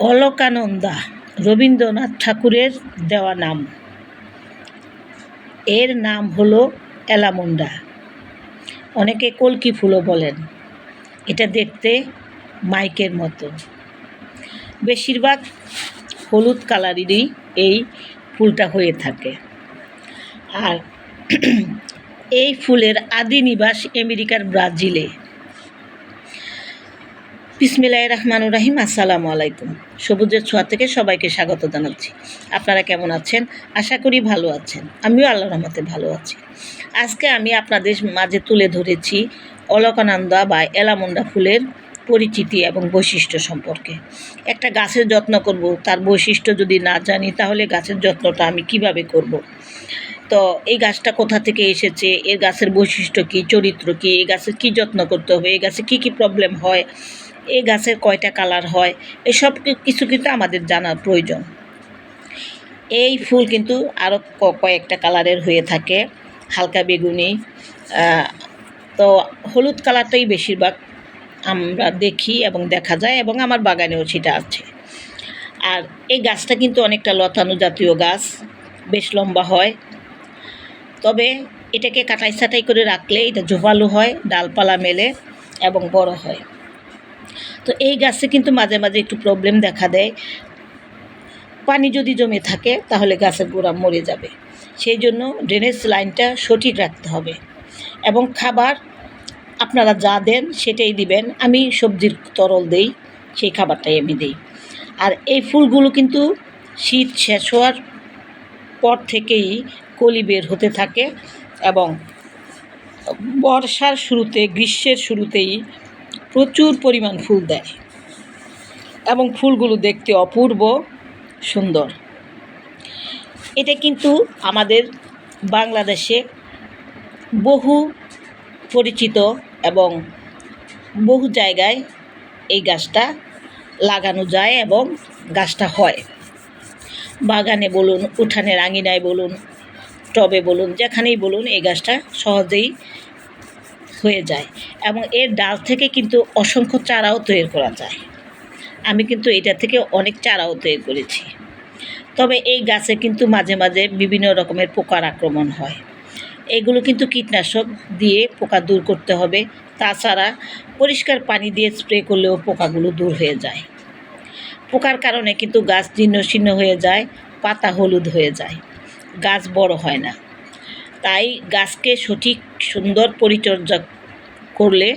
অলকানন্দা রবীন্দ্রনাথ ঠাকুরের দেওয়া নাম। এর নাম হলো অ্যালামুন্ডা অনেকে কলকি ফুলও বলেন। এটা দেখতে মাইকের মতো। বেশিরভাগ হলুদ কালারেরই এই ফুলটা হয়ে থাকে। আর এই ফুলের আদি নিবাস আমেরিকার ব্রাজিলে। বিসমিল্লাহ রহমান রাহিম, আসসালামু আলাইকুম। সবুজের ছোঁয়া থেকে সবাইকে স্বাগত জানাচ্ছি। আপনারা কেমন আছেন? আশা করি ভালো আছেন। আমিও আল্লাহ রহমতে ভালো আছি। আজকে আমি আপনাদের মাঝে তুলে ধরেছি অলকানন্দা বা এলামন্ডা ফুলের পরিচিতি এবং বৈশিষ্ট্য সম্পর্কে। একটা গাছের যত্ন করব, তার বৈশিষ্ট্য যদি না জানি, তাহলে গাছের যত্নটা আমি কীভাবে করব। তো এই গাছটা কোথা থেকে এসেছে? এর গাছের বৈশিষ্ট্য কী? চরিত্র কী? এই গাছের কী যত্ন করতে হবে? এই গাছে কী কী প্রবলেম হয়? এই গাছের কয়টা কালার হয়? এসব কিছু কিন্তু আমাদের জানার প্রয়োজন। এই ফুল কিন্তু আরও কয়েকটা কালারের হয়ে থাকে। হালকা বেগুনি তো হলুদ কালারটাই বেশিরভাগ আমরা দেখি এবং দেখা যায় এবং আমার বাগানেও সেটা আছে। আর এই গাছটা কিন্তু অনেকটা লতানো জাতীয় গাছ, বেশ লম্বা হয়। তবে এটাকে কাটাই ছাটাই করে রাখলে এটা জোপালো হয়, ডালপালা মেলে এবং বড় হয়। তো এই গাছে কিন্তু মাঝে মাঝে একটু প্রবলেম দেখা দেয়। পানি যদি জমে থাকে তাহলে গাছের গোড়া মরে যাবে। সেই জন্য ড্রেনেজ লাইনটা সঠিক রাখতে হবে এবং খাবার আপনারা যা দেন সেটাই দিবেন। আমি সবজির তরল দেই, সেই খাবারটাই আমি দিই। আর এই ফুলগুলো কিন্তু শীত শেষ হওয়ার পর থেকেই কলি বের হতে থাকে এবং বর্ষার শুরুতে, গ্রীষ্মের শুরুতেই প্রচুর পরিমাণ ফুল দেয় এবং ফুলগুলো দেখতে অপূর্ব সুন্দর। এটা কিন্তু আমাদের বাংলাদেশে বহু পরিচিত এবং বহু জায়গায় এই গাছটা লাগানো যায় এবং গাছটা হয়। বাগানে বলুন উঠানের আঙিনায় বলুন, টবে বলুন, যেখানেই বলুন, এই গাছটা সহজেই হয়ে যায়। এবং এর ডাল থেকে কিন্তু অসংখ্য চারাও তৈরি করা যায়। আমি কিন্তু এটা থেকে অনেক চারাও তৈরি করেছি। তবে এই গাছে কিন্তু মাঝে মাঝে বিভিন্ন রকমের পোকার আক্রমণ হয়। এগুলো কিন্তু কীটনাশক দিয়ে পোকা দূর করতে হবে। তাছাড়া পরিষ্কার পানি দিয়ে স্প্রে করলেও পোকাগুলো দূর হয়ে যায়। পোকার কারণে কিন্তু গাছ জীর্ণ শীর্ণ হয়ে যায়, পাতা হলুদ হয়ে যায়। গাছ বড় হয় না। তাই গাছকে সঠিক, সুন্দর পরিচর্যা করলে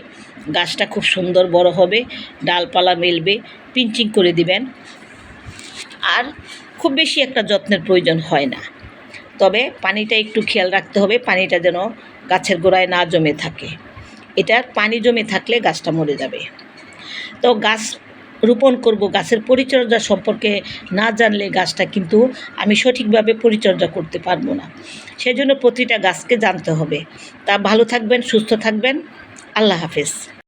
গাছটা খুব সুন্দর বড় হবে, ডালপালা মেলবে, পিঞ্চিং করে দিবেন। আর খুব বেশি একটা যত্নের প্রয়োজন হয় না। তবে পানিটা একটু খেয়াল রাখতে হবে, পানিটা যেন গাছের গোড়ায় না জমে থাকে। এটার পানি জমে থাকলে গাছটা মরে যাবে। তো গাছ রোপণ করব, গাছের পরিচর্যা সম্পর্কে না জানলে গাছটা কিন্তু আমি সঠিকভাবে পরিচর্যা করতে পারব না। সেজন্য প্রতিটা গাছকে জানতে হবে। তা ভালো থাকবেন, সুস্থ থাকবেন। আল্লাহ হাফেজ।